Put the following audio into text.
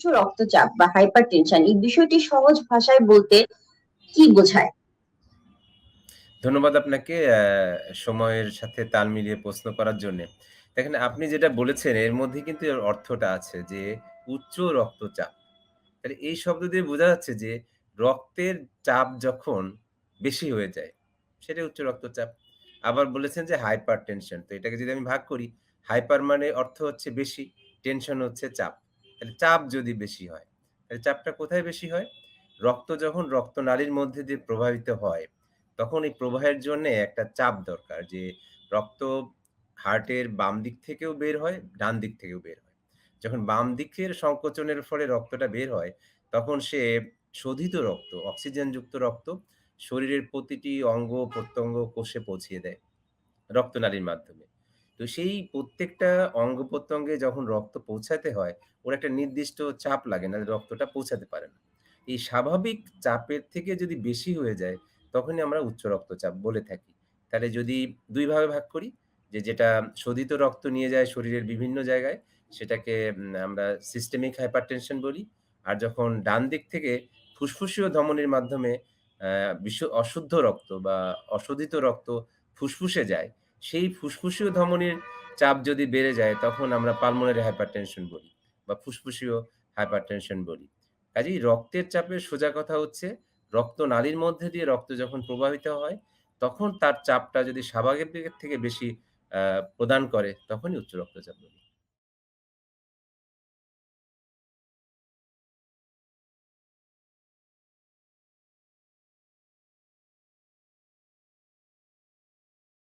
উচ্চ রক্তচাপ বা হাইপারটেনশন এই বিষয়টি সহজ ভাষায় বলতে কি বোঝায় ধন্যবাদ আপনাকে সময়ের সাথে তাল মিলিয়ে প্রশ্ন করার জন্যে। দেখেন আপনি যেটা বলেছেন এর মধ্যে কিন্তু অর্থটা আছে যে উচ্চ রক্তচাপ। তাহলে এই শব্দ দিয়ে বোঝা যাচ্ছে যে রক্তের চাপ যখন বেশি হয়ে যায়, সেটা উচ্চ রক্তচাপ। আবার বলেছেন যে হাইপারটেনশন। তো এটাকে যদি আমি ভাগ করি, হাইপার মানে অর্থ হচ্ছে বেশি, টেনশন হচ্ছে চাপ। তাহলে চাপ যদি বেশি হয়, তাহলে চাপটা কোথায় বেশি হয়? রক্ত যখন রক্তনালীর মধ্যে দিয়ে প্রবাহিত হয়, তখন এই প্রবাহের জন্যে একটা চাপ দরকার যে রক্ত হার্টের বাম দিক থেকেও বের হয়, ডান দিক থেকেও বের হয়। যখন বাম দিকের সংকোচনের ফলে রক্তটা বের হয়, তখন সে শোধিত রক্ত, অক্সিজেনযুক্ত রক্ত শরীরের প্রতিটি অঙ্গ-প্রত্যঙ্গ কোষে পৌঁছিয়ে দেয় রক্তনালীর মাধ্যমে। তো সেই প্রত্যেকটা অঙ্গ-প্রত্যঙ্গে যখন রক্ত পৌঁছাতে হয়, ওর একটা নির্দিষ্ট চাপ লাগে, না রক্তটা পৌঁছাতে পারে না। এই স্বাভাবিক চাপের থেকে যদি বেশি হয়ে যায়, তখনই আমরা উচ্চ রক্তচাপ বলে থাকি। তাহলে যদি ২ ভাবে ভাগ করি, যে যেটা শোধিত রক্ত নিয়ে যায় শরীরের বিভিন্ন জায়গায়, সেটাকে আমরা সিস্টেমিক হাইপারটেনশন বলি। আর যখন ডান দিক থেকে ফুসফুসীয় ধমনির মাধ্যমে আ বিশু অশুদ্ধ রক্ত বা অশোধিত রক্ত ফুসফুসে যায়, সেই ফুসফুসীয় ধমনির চাপ যদি বেড়ে যায়, তখন আমরা পালমোনারি হাইপারটেনশন বলি বা ফুসফুসীয় হাইপারটেনশন বলি। কাজেই রক্তের চাপের সোজা কথা হচ্ছে, রক্ত নালীর মধ্যে দিয়ে রক্ত যখন প্রবাহিত হয়, তখন তার চাপটা যদি স্বাভাবিকের থেকে বেশি প্রদান করে, তখনই উচ্চ রক্তচাপ বলি।